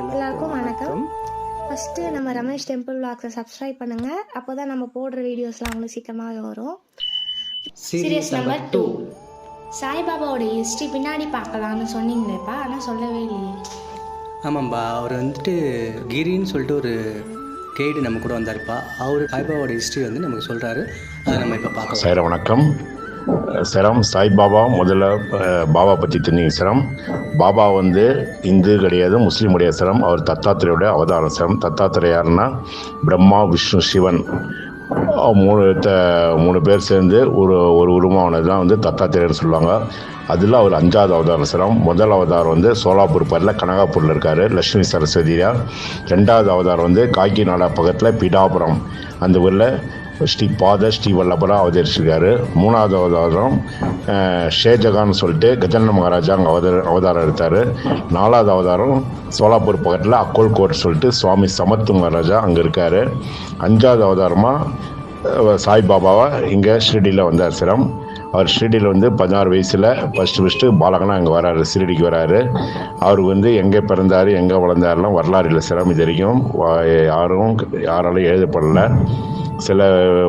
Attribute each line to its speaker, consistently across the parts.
Speaker 1: எல்லாருக்கும் வணக்கம். ஃபஸ்ட்டு நம்ம ரமேஷ் டெம்பிள் விளாக்ஸை சப்ஸ்கிரைப் பண்ணுங்கள் அப்போ தான் நம்ம போடுற வீடியோஸ்லாம் உங்களுக்கு சீக்கிரமாகவே வரும். சீரியஸ் நம்பர் டூ சாய்பாபாவோட ஹிஸ்ட்ரி பின்னாடி பார்க்கலாம்னு சொன்னீங்களேப்பா. ஆனால் சொல்லவே இல்லையே.
Speaker 2: ஆமாம்பா அவர் வந்துட்டு கிரின்னு சொல்லிட்டு ஒரு கைடு நம்ம கூட வந்தாருப்பா. அவர் சாய்பாபாவோட ஹிஸ்ட்ரி வந்து நமக்கு சொல்கிறாரு அதை நம்ம இப்போ பார்க்கலாம்.
Speaker 3: சார் வணக்கம். சிரம். சாய்பாபா முதல்ல பாபா பற்றி தெரிஞ்சுங்க சரம். பாபா வந்து இந்து கிடையாது முஸ்லீம் உடைய சரம். அவர் தத்தாத்திரையோட அவதாரம் சரம். தத்தாத்திரை யாருன்னா பிரம்மா விஷ்ணு சிவன். மூணு த மூணு பேர் சேர்ந்து ஒரு ஒரு உருவமானது தான் வந்து தத்தாத்திரையர்னு சொல்லுவாங்க. அதில் அவர் அஞ்சாவது அவதாரம் சிரம். முதல் அவதாரம் வந்து சோலாப்பூர் பரில் கனகாப்பூரில் இருக்கார் லட்சுமி சரஸ்வதியா ரெண்டாவது அவதாரம் வந்து காக்கிநாடா பக்கத்தில் பிடாபுரம். அந்த ஊரில் ஸ்ரீ பாத ஸ்ரீ வல்லபரா அவதரிச்சிருக்காரு. மூணாவது அவதாரம் ஷேஜகான்னு சொல்லிட்டு கஜன மகாராஜா அங்கே அவதார அவதாரம் எடுத்தார். நாலாவது அவதாரம் சோலாப்பூர் பக்கத்தில் அக்கோல்கோட் சொல்லிட்டு சுவாமி சமத்து மகாராஜா அங்கே இருக்கார். அஞ்சாவது அவதாரமாக சாய்பாபாவை இங்கே ஷிரடியில் வந்தார் சிரம். அவர் ஷிரடியில் வந்து பதினாறு வயசில் ஃபஸ்ட்டு ஃபஸ்ட்டு பாலகனாக அங்கே வராரு ஷிரடிக்கு வராரு. அவருக்கு வந்து எங்கே பிறந்தார் எங்கே வளர்ந்தாருலாம் வரலாறு சிரமம் இது வரைக்கும் வா- யாரும் யாராலும் எழுதப்படலை. சில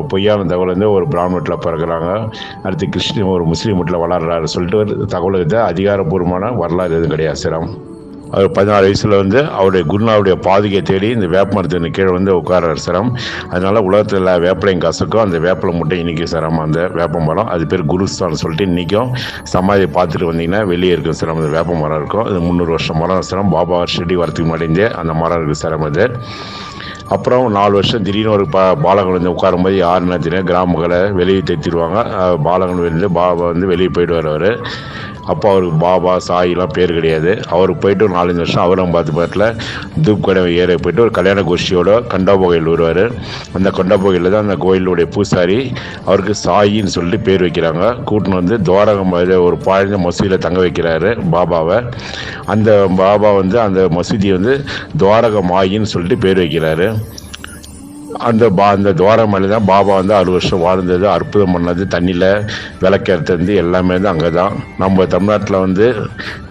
Speaker 3: பொய்யான தகவல் வந்து ஒரு பிராமண வீட்டில் பிறகுறாங்க அடுத்து கிறிஸ்டின் ஒரு முஸ்லீம் வீட்டில் வளர்றாரு சொல்லிட்டு ஒரு தகவல் அதிகாரப்பூர்வமான வரலாறு எதுவும் கிடையாது சிரமம் அவர் பதினாறு வயசில் வந்து அவருடைய குருநாவுடைய பாதுகையை தேடி இந்த வேப்ப மரத்தின் கீழே வந்து உட்காரார் சிரம் அதனால உலகத்தில் எல்லா வேப்பிலையும் கசக்கும். அந்த வேப்பிலை மட்டும் இன்றைக்கும் சிரமம் அந்த வேப்ப மரம். அது பேர் குருஸ்தான் சொல்லிட்டு இன்றைக்கும் சமாதியை பார்த்துட்டு வந்தீங்கன்னா வெளியே இருக்கும் சிரம் அந்த வேப்ப மரம் இருக்கும். அது முந்நூறு வருஷம் மரம் சிரம் பாபா ஷெட்டி வரத்துக்கு முன்னாடி அந்த மரம் இருக்குது சிரம் அது. அப்புறம் நாலு வருஷம் திடீர்னு ஒரு பா பாலகன் வந்து உட்காரும்போது யாருன்னு தெரியும் கிராமங்களை வெளியே தேத்திடுவாங்க. பாலகன் வந்து பாபா வந்து வெளியே போயிட்டு அவர். அப்போ அவருக்கு பாபா சாயிலாம் பேர் கிடையாது. அவருக்கு போயிட்டு ஒரு நாலஞ்சு வருஷம் அவரங்காபாத் பக்கத்தில் தூப் கடை ஏற போயிட்டு ஒரு கல்யாண கோஷ்டியோட கண்டாபோகையில் வருவார். அந்த கொண்டாபோகையில் தான் அந்த கோயிலுடைய பூசாரி அவருக்கு சாயின்னு சொல்லிட்டு பேர் வைக்கிறாங்க. கூட்டின்னு வந்து துவாரகம் ஒரு பாழ்ந்த மசூதியில் தங்க வைக்கிறாரு பாபாவை. அந்த பாபா வந்து அந்த மசூதியை வந்து துவாரக மாயின்னு சொல்லிட்டு பேர் வைக்கிறாரு. அந்த பா அந்த துவாரம் தான் பாபா வந்து அறுபது வருஷம் வாழ்ந்தது அற்புதம் பண்ணது தண்ணியில் விளக்கேற்றது எல்லாமே வந்து அங்கே தான் நம்ம தமிழ்நாட்டில் வந்து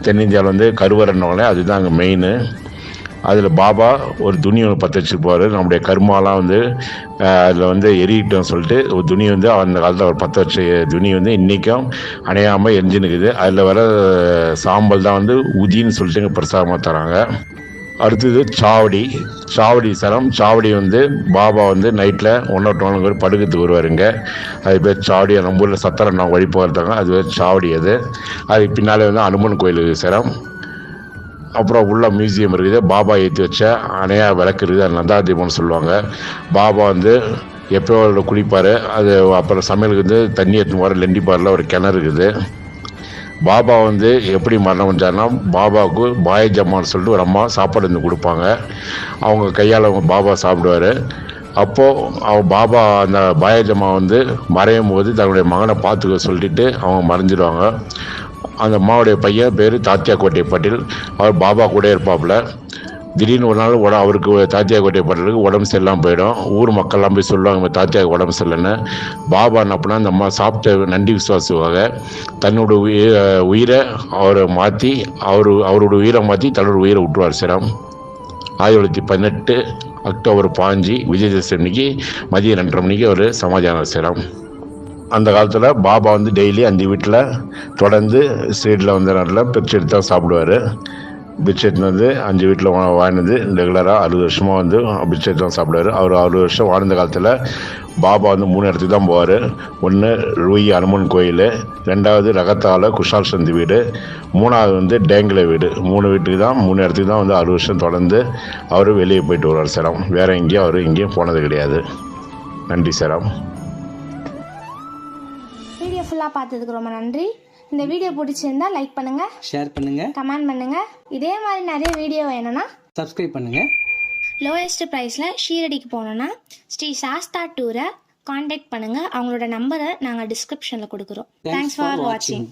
Speaker 3: தென்னிந்தியாவில் வந்து கருவறைன்னோடனே அதுதான் அங்கே மெயின் அதில் பாபா ஒரு துணி ஒன்று பற்ற வச்சுருப்பார். நம்முடைய கர்மாலாம் வந்து அதில் வந்து எரியிட்டோம்னு சொல்லிட்டு ஒரு துணி வந்து அந்த காலத்தில் அவர் பற்ற வச்ச துணி வந்து இன்றைக்கும் அணையாமல் எரிஞ்சுனுக்குது அதில் வர சாம்பல் தான் வந்து உதின்னு சொல்லிட்டு இங்கே பிரசாதமாக தராங்க. அடுத்தது சாவடி. சாவடி சரம். சாவடி வந்து பாபா வந்து நைட்டில் ஒன் நாட் ஒன் படுக்கிறதுக்கு வருவாருங்க. அது பேர் சாவடி. நம்ம ஊரில் சத்திரம் நான் வழி போகிறதாங்க அது பேர் சாவடி அது. அதுக்கு பின்னாலே வந்து அனுமன் கோயில் இருக்குது சரம். அப்புறம் உள்ள மியூசியம் இருக்குது. பாபா ஏற்றி வச்ச அணையா விளக்கு இருக்குது. அது நந்தா தீபம்னு சொல்லுவாங்க. பாபா வந்து எப்போ குளிப்பார். அது அப்புறம் சமையலுக்கு வந்து தண்ணி எடுத்துன்னு வர லெண்டிப்பாரில் ஒரு கிணறு இருக்குது. பாபா வந்து எப்படி மரணம் வந்தார்னா பாபாவுக்கு பாய ஜம்மான்னு சொல்லிட்டு ஒரு அம்மா சாப்பாடு வந்து கொடுப்பாங்க. அவங்க கையால் அவங்க பாபா சாப்பிடுவார். அப்போது அவன் பாபா அந்த பாயஜம்மா வந்து மறையும் போது தன்னுடைய மகனை பார்த்துக்க சொல்லிட்டு அவங்க மறைஞ்சிடுவாங்க அந்த அம்மாவுடைய பையன் பேர் தாத்தியா கோட்டை பட்டில். அவர் பாபா கூட இருப்பாப்புல. திடீர்னு ஒரு நாள் உட அவருக்கு தாத்தியா கோட்டை பாட்டிலுக்கு உடம்பு சரியில்லாமல் போயிடும். ஊர் மக்கள்லாம் போய் சொல்லுவாங்க தாத்தியாவுக்கு உடம்பு சரியில்லைன்னு. பாபா என்ன பண்ணா அந்த அம்மா சாப்பிட்ட நன்றி விசுவாசுவாக தன்னோட உயிரை உயிரை அவரை மாற்றி அவர் அவரோட உயிரை மாற்றி தன்னோட உயிரை விட்டுருவார். சிரம் ஆயிரத்தி தொள்ளாயிரத்தி பதினெட்டு அக்டோபர் பாஞ்சு விஜயதசமிக்கு மதியம் ரெண்டரை மணிக்கு அவர் சமாதானம் சிரம் அந்த காலத்தில் பாபா வந்து டெய்லி அந்த வீட்டில் தொடர்ந்து ஸ்ட்ரீட்டில் வந்து நாட்டில் பிரிச்சு எடுத்து தான் சாப்பிடுவார். பிச்சை எடுத்துன்னு வந்து அஞ்சு வீட்டில் வாழ்ந்தது ரெகுலராக அறுபது வருஷமாக வந்து பிச்சை தான் சாப்பிடுவார். அவர் அறுபது வருஷம் வாழ்ந்த காலத்தில் பாபா வந்து மூணு இடத்துக்கு தான் போவார். ஒன்று ரூயி அனுமன் கோயில். ரெண்டாவது ரகத்தால குஷால் சந்தி வீடு. மூணாவது வந்து டேங்கில வீடு. மூணு வீட்டுக்கு தான் மூணு இடத்துக்கு தான் வந்து அறுபது வருஷம் தொடர்ந்து அவர் வெளியே போயிட்டு வருவார் சிரம். வேறு எங்கேயும் அவர் எங்கேயும் போனது கிடையாது. நன்றி சிரம்.
Speaker 1: வீடியோ ஃபுல்லாக பார்த்ததுக்கு ரொம்ப நன்றி. இந்த வீடியோ பிடிச்சிருந்தா லைக் பண்ணுங்கள்
Speaker 2: ஷேர் பண்ணுங்கள்
Speaker 1: கமெண்ட் பண்ணுங்கள் இதே மாதிரி நிறைய வீடியோ வேணும்னா
Speaker 2: சப்ஸ்கிரைப் பண்ணுங்கள்
Speaker 1: லோயஸ்ட் ப்ரைஸில் ஷீரடிக்கு போகணுன்னா ஸ்ரீ சாஸ்தா டூரை காண்டாக்ட் பண்ணுங்கள் அவங்களோட நம்பரை நாங்கள் டிஸ்கிரிப்ஷனில் கொடுக்குறோம். தேங்க்ஸ் ஃபார் வாட்சிங்